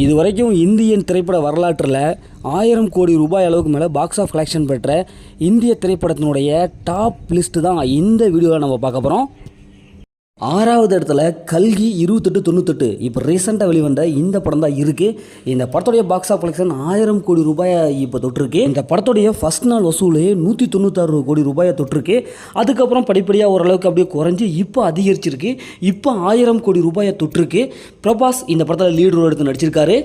இது வரைக்கும் இந்தியன் திரைப்பட வரலாற்றில் ஆயிரம் கோடி ரூபாய் அளவுக்கு மேலே பாக்ஸ் ஆஃப் கலெக்ஷன் பெற்ற இந்திய திரைப்படத்தினுடைய டாப் லிஸ்ட்டு தான் இந்த வீடியோவில் நம்ம பார்க்க போகிறோம் ஆறாவது இடத்துல கல்கி இருபத்தெட்டு தொண்ணூத்தெட்டு. இப்போ ரீசெண்டாக வெளிவந்த இந்த படம் தான் இருக்குது இந்த படத்துடைய பாக்ஸ் ஆஃப் கலெக்ஷன் ஆயிரம் கோடி ரூபாயை இப்போ தொட்டிருக்கு. இந்த படத்துடைய ஃபர்ஸ்ட் நாள் வசூலே நூற்றி தொண்ணூத்தாறு கோடி ரூபாயை தொட்டிருக்கு. அதுக்கப்புறம் படிப்படியாக ஓரளவுக்கு அப்படியே குறைஞ்சி இப்போ அதிகரிச்சிருக்கு. இப்போ ஆயிரம் கோடி ரூபாயை தொட்டிருக்கு. பிரபாஸ் இந்த படத்தில் லீட் ரோல் எடுத்து நடிச்சிருக்காரு.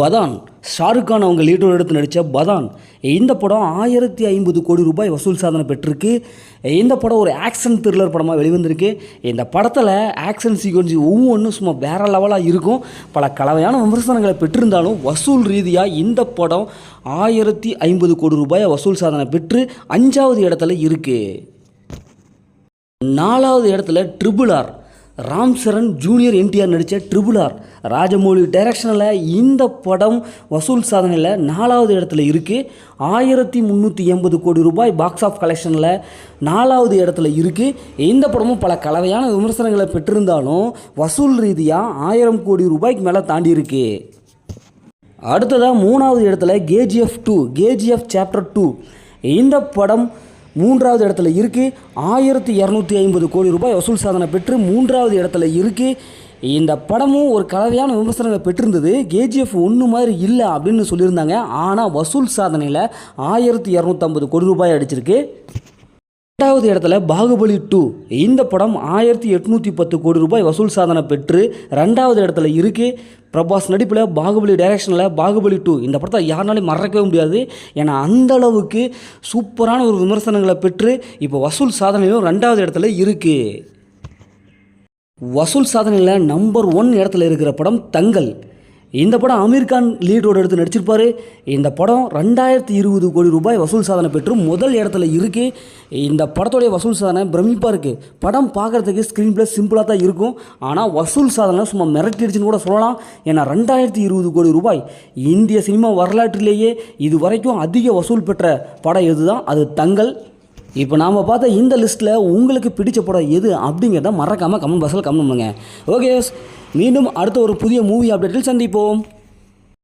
பதான். ஷாருக் கான் அவங்க லீடர் எடுத்து நடித்த பதான். இந்த படம் ஆயிரத்தி ஐம்பது கோடி ரூபாய் வசூல் சாதனை பெற்றிருக்கு. இந்த படம் ஒரு ஆக்ஷன் த்ரில்லர் படமாக வெளிவந்திருக்கு. இந்த படத்தில் ஆக்ஷன் சீக்வன்ஸ் ஒவ்வொன்றும் சும்மா வேற லெவலாக இருக்கும். பல கலவையான விமர்சனங்களை பெற்றிருந்தாலும் வசூல் ரீதியாக இந்த படம் ஆயிரத்தி ஐம்பது கோடி ரூபாயை வசூல் சாதனை பெற்று அஞ்சாவது இடத்துல இருக்குது நாலாவது இடத்துல triple R Ram Charan junior NTR நடித்த ட்ரிபிள் ஆர் ராஜமௌழி டைரக்ஷனில் இந்த படம் வசூல் சாதனையில் நாலாவது இடத்துல இருக்குது ஆயிரத்தி முந்நூற்றி எண்பது கோடி ரூபாய் பாக்ஸ் ஆஃப் கலெக்ஷனில் நாலாவது இடத்துல இருக்குது இந்த படமும் பல கலவையான விமர்சனங்களை பெற்றிருந்தாலும் வசூல் ரீதியாக ஆயிரம் கோடி ரூபாய்க்கு மேலே தாண்டி இருக்குது அடுத்ததாக மூணாவது இடத்துல KGF two KGF chapter two இந்த படம் மூன்றாவது இடத்துல இருக்குது ஆயிரத்தி இரநூத்தி ஐம்பது கோடி ரூபாய் வசூல் சாதனை பெற்று மூன்றாவது இடத்துல இருக்குது இந்த படமும் ஒரு கலவையான விமர்சனங்களை பெற்றிருந்தது. கேஜிஎஃப் ஒன்று மாதிரி இல்லை அப்படின்னு சொல்லியிருந்தாங்க. ஆனால் வசூல் சாதனையில் ஆயிரத்தி இரநூத்தம்பது கோடி ரூபாய் அடிச்சிருக்கு. ரெண்டாவது இடத்துல பாகுபலி டூ இந்த படம் ஆயிரத்தி எட்நூற்றி பத்து கோடி ரூபாய் வசூல் சாதனை பெற்று ரெண்டாவது இடத்துல இருக்குது பிரபாஸ் நடிப்பில் பாகுபலி டைரக்ஷனில் பாகுபலி டூ இந்த படத்தை யாருனாலையும் மறக்கவே முடியாது. ஏன்னா அந்த அளவுக்கு சூப்பரான ஒரு விமர்சனங்களை பெற்று இப்போ வசூல் சாதனையிலும் ரெண்டாவது இடத்துல இருக்குது வசூல் சாதனையில் நம்பர் ஒன் இடத்துல இருக்கிற படம் தங்கல் இந்த படம் அமீர் கான் லீடோட எடுத்து நடிச்சிருப்பார். இந்த படம் ரெண்டாயிரத்தி இருபது கோடி ரூபாய் வசூல் சாதனை பெற்று முதல் இடத்துல இருக்குது இந்த படத்துடைய வசூல் சாதனை பிரமிப்பாக இருக்குது படம் பார்க்குறதுக்கு ஸ்க்ரீன் ப்ளே சிம்பிளாக தான் இருக்கும். ஆனால் வசூல் சாதனை சும்மா மிரட்டிடுச்சுன்னு கூட சொல்லலாம். ஏன்னா ரெண்டாயிரத்தி இருபது கோடி ரூபாய் இந்திய சினிமா வரலாற்றிலேயே இது வரைக்கும் அதிக வசூல் பெற்ற படம் எதுதான்? அது தங்கல் இப்போ நாம் பார்த்த இந்த லிஸ்ட்டில் உங்களுக்கு பிடிச்ச படம் எது அப்படிங்கிறத மறக்காமல் கமெண்ட் பாக்ஸில் கமெண்ட் பண்ணுங்கள் ஓகே மீண்டும் அடுத்த ஒரு புதிய மூவி அப்டேட்டில் சந்திப்போம்.